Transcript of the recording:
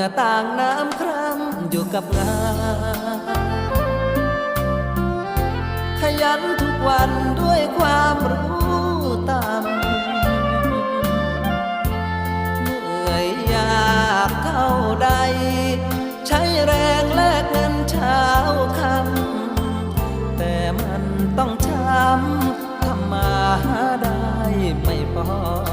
งื่อต่างน้ำครำอยู่กับงานขยันทุกวันด้วยความรู้ตามเหนื่อยยากเท่าใด ใช้แรงแลกเงินเช้าคำแต่มันต้องช้ำทำมาหาได้ไม่พอ